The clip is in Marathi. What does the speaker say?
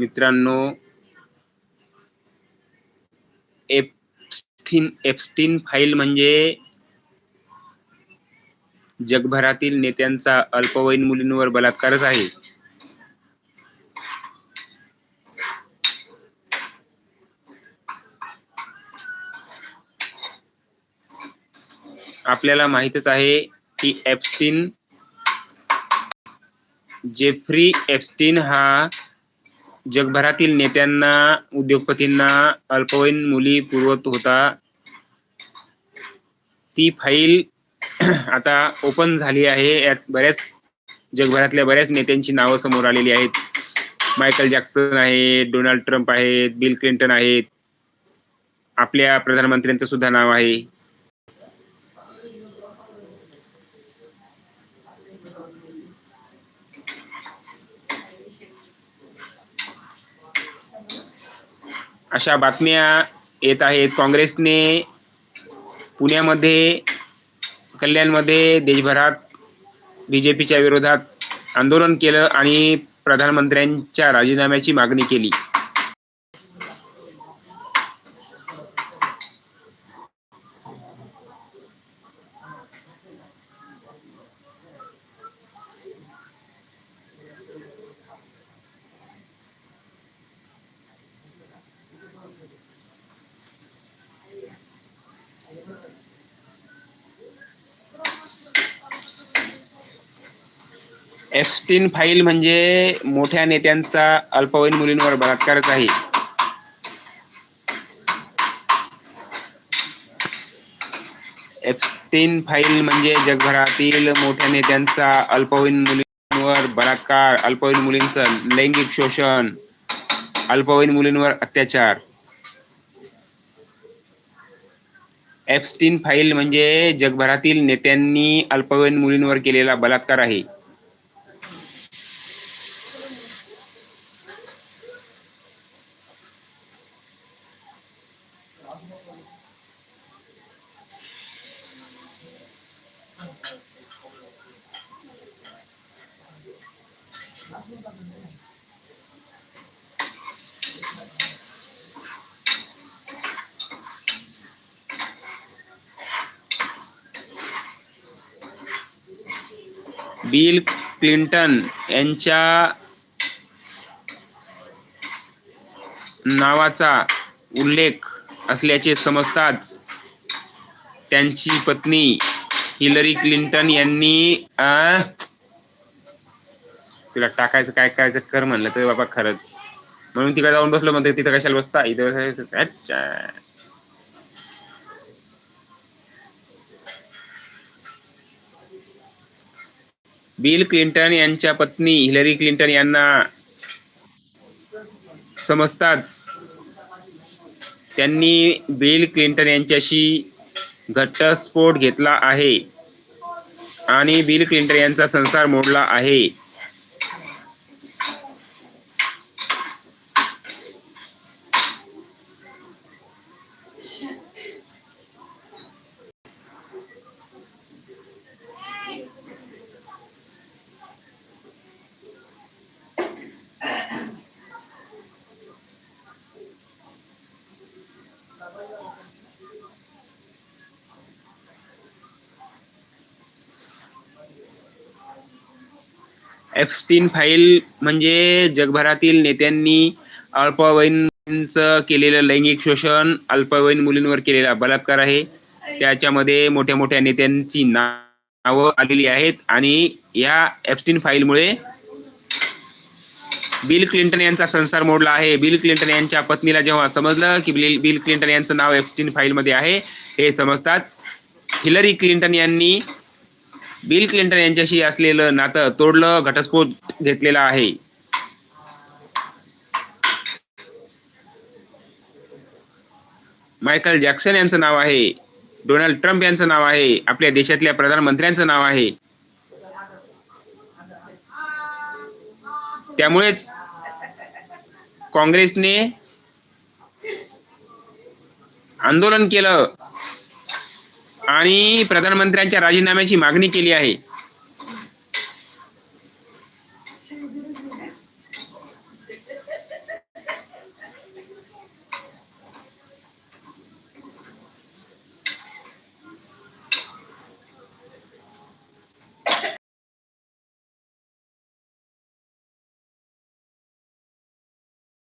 मित्रांनो एप्स्टीन एप्स्टीन फाईल म्हणजे जगभरातील नेत्यांचा अल्पवयीन मुलींवर बलात्कारच आहे. आपल्याला माहितच आहे की एप्स्टीन जेफ्री एप्स्टीन हा जगभरातील नेत्यांना उद्योगपतींना अल्पवयीन मुली पुरवत होता. ती फाईल आता ओपन झाली आहे. यात बऱ्याच जगभरातल्या बऱ्याच नेत्यांची नावं समोर आलेली आहेत. मायकल जॅक्सन आहेत डोनाल्ड ट्रम्प आहेत बिल क्लिंटन आहेत. आपल्या प्रधानमंत्र्यांचं सुद्धा नाव आहे. अशा बातम्या येत आहेत. काँग्रेसने पुण्यामध्ये कल्याणमध्ये देशभरात बी जे पीच्या विरोधात आंदोलन केलं आणि प्रधानमंत्र्यांच्या राजीनाम्याची मागणी केली. एप्स्टीन फाईल म्हणजे मोठ्या नेत्यांचा अल्पवयीन मुलींवर बलात्कारच आहे. एफस्टीन फाईल म्हणजे जगभरातील मोठ्या नेत्यांचा अल्पवयीन मुलींवर बलात्कार अल्पवयीन मुलींचं लैंगिक शोषण अल्पवयीन मुलींवर अत्याचार. एफस्टीन फाईल म्हणजे जगभरातील नेत्यांनी अल्पवयीन मुलींवर केलेला बलात्कार आहे. बिल क्लिंटन यांच्या नावाचा उल्लेख असल्याचे समजताच त्यांची पत्नी हिलरी क्लिंटन यांनी तिला तुला टाकायचं काय करायचं कर म्हणलं. तर बाबा खरंच. म्हणून तिकडे जाऊन बसलो म्हणते तिथं कशाला बसता? इथं अच्छा. बिल क्लिंटन यांच्या पत्नी हिलरी क्लिंटन यांना समजताच त्यांनी बिल क्लिंटन यांच्याशी घटस्फोट घेतला आहे. आणि बिल क्लिंटन यांचा संसार मोडला आहे. एफस्टीन फाईल म्हणजे जगभरातील नेत्यांनी अल्पवयीनचं केलेलं लैंगिक शोषण अल्पवयीन मुलींवर केलेला बलात्कार आहे. त्याच्यामध्ये मोठ्या मोठ्या नेत्यांची नावं आलेली आहेत आणि या एफस्टीन फाईलमुळे बिल क्लिंटन यांचा संसार मोडला आहे. बिल क्लिंटन यांच्या पत्नीला जेव्हा समजलं की बिल बिल क्लिंटन यांचं नाव एफस्टीन फाईलमध्ये आहे हे समजतात. हिलरी क्लिंटन यांनी बिल क्लिंटन यांच्याशी असलेलं नातं तोडलं घटस्फोट घेतलेला आहे. मायकल जॅक्सन यांचं नाव आहे. डोनाल्ड ट्रम्प यांचं नाव आहे. आपल्या देशातल्या प्रधानमंत्र्यांचं नाव आहे. त्यामुळेच काँग्रेसने आंदोलन केलं. आणि प्रधानमंत्र्यांच्या राजीनाम्याची मागणी केली आहे.